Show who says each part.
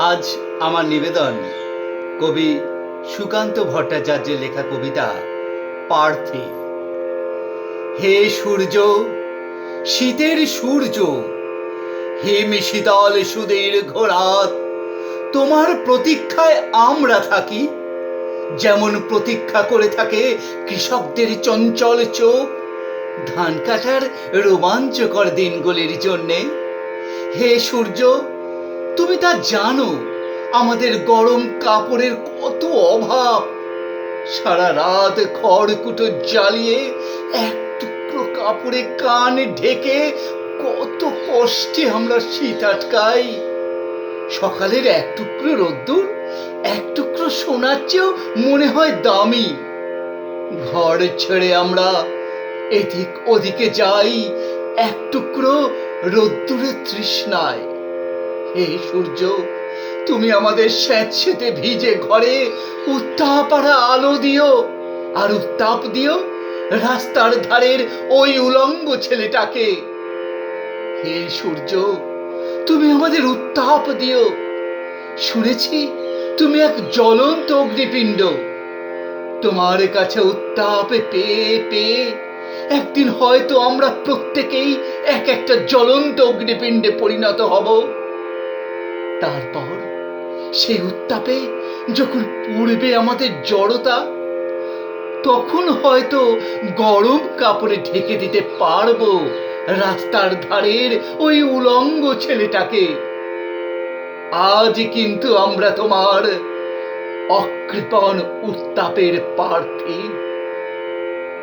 Speaker 1: আজ আমার নিবেদন কবি সুকান্ত ভট্টাচার্যের লেখা কবিতা পার্থে। হে সূর্য, শীতের সূর্য, হিম শীতল সুদের ঘোরাত তোমার প্রতীক্ষায় আমরা থাকি। যেমন প্রতীক্ষা করে থাকে কৃষকদের চঞ্চল চোখ, ধান কাটার রোমাঞ্চকর দিনগুলির জন্যে। হে সূর্য তুমি তা জানো, আমাদের গরম কাপড়ের কত অভাব। সারা রাত খড়কুটো জ্বালিয়ে এক টুকরো কাপড়ে কান ঢেকে কত কষ্টে আমরা শীত আটকাই। সকালের এক টুকরো রোদ্দুর, এক টুকরো সোনার চেয়েও মনে হয় দামি। ঘর ছেড়ে আমরা এদিক ওদিকে যাই, এক টুকরো রোদ্দুরের তৃষ্ণায়। হে সূর্য, তুমি আমাদের স্যাঁতসেতে ভিজে ঘরে উত্তাপারা আলো দিও আর উত্তাপ দিও রাস্তার ধারের ওই উলঙ্গ ছেলেটাকে। হে সূর্য, তুমি আমাদের উত্তাপ দিও। শুনেছি তুমি এক জ্বলন্ত অগ্নিপিণ্ড। তোমার কাছে উত্তাপে পেয়ে পেয়ে একদিন হয়তো আমরা প্রত্যেকেই এক একটা জ্বলন্ত অগ্নিপিণ্ডে পরিণত হব। তারপর সেই উত্তাপে যখন পড়বে আমাদের জড়তা, তখন হয়তো গরম কাপড়ে ঢেকে দিতে পারব রাস্তার ধারের ওই উলঙ্গ ছেলেটাকে। আজ কিন্তু আমরা তোমার অকৃপণ উত্তাপের প্রার্থী